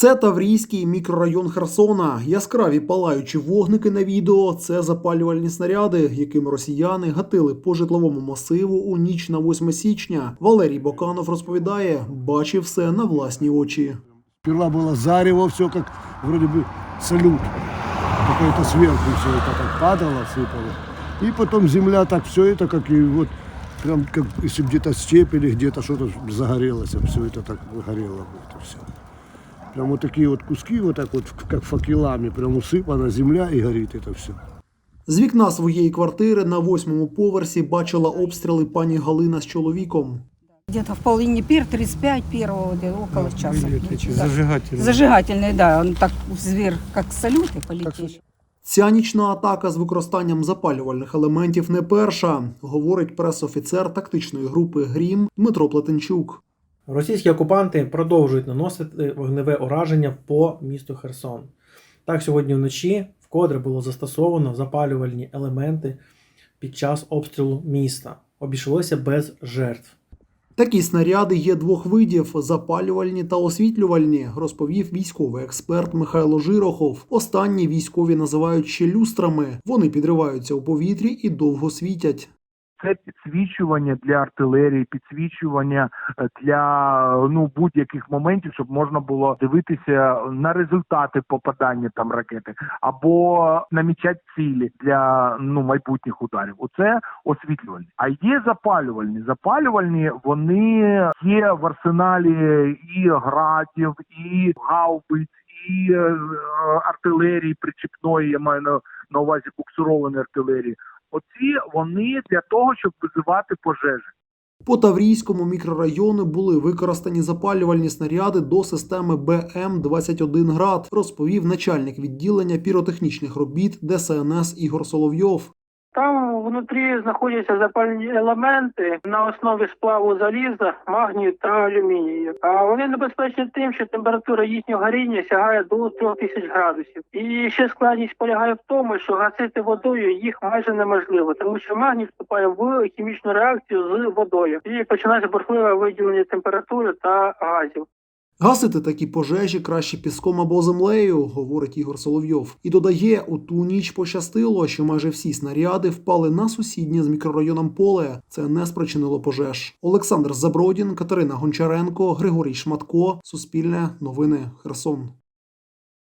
Це Таврійський мікрорайон Херсона. Яскраві палаючі вогники на відео. Це запалювальні снаряди, якими росіяни гатили по житловому масиву у ніч на 8 січня. Валерій Боканов розповідає, бачив все на власні очі. Сперва было зарево, все как вроде бы салют. Какой-то сверху все это так падало, сыпало. И потом земля так все это, как и вот, прям как если где-то степь или где-то что-то загорелось, все это так горело. Это все. Прям вот такие вот куски, вот так вот, как факелами, прям усыпана земля и горит это все. З вікна своєї квартири на восьмому поверсі бачила обстріли пані Галина з чоловіком. Где-то в половине пир, 35 первого, где около часа. Да. Зажигательный. Зажигательный, да, он так зверь, как салюты полетели. Ця нічна атака з використанням запалювальних елементів не перша, говорить пресофіцер тактичної групи Грім Дмитро Плетенчук. Російські окупанти продовжують наносити вогневе ураження по місту Херсон. Так, сьогодні вночі вкотре було застосовано запалювальні елементи під час обстрілу міста. Обійшлося без жертв. Такі снаряди є двох видів: запалювальні та освітлювальні, розповів військовий експерт Михайло Жирохов. Останні військові називають ще люстрами. Вони підриваються у повітрі і довго світять. Це підсвічування для артилерії, підсвічування е, для ну будь-яких моментів, щоб можна було дивитися на результати попадання там ракети, або намічати цілі для ну майбутніх ударів. Оце освітлювальні. А є запалювальні. Запалювальні вони є в арсеналі і градів, і гаубиць, і е, артилерії причіпної. Я маю на, на увазі буксированої артилерії. Оці вони для того, щоб визивати пожежі. По Таврійському мікрорайону були використані запалювальні снаряди до системи БМ-21 град, розповів начальник відділення піротехнічних робіт ДСНС Ігор Соловйов. Там внутрі знаходяться запальні елементи на основі сплаву заліза, магнію та алюмінію. А вони небезпечні тим, що температура їхнього горіння сягає до 3000 градусів. І ще складність полягає в тому, що гасити водою їх майже неможливо, тому що магній вступає в хімічну реакцію з водою і починається бурхливе виділення температури та газів. Гасити такі пожежі краще піском або землею, говорить Ігор Соловйов. І додає, у ту ніч пощастило, що майже всі снаряди впали на сусіднє з мікрорайоном поле. Це не спричинило пожеж. Олександр Забродін, Катерина Гончаренко, Григорій Шматко. Суспільне новини Херсон.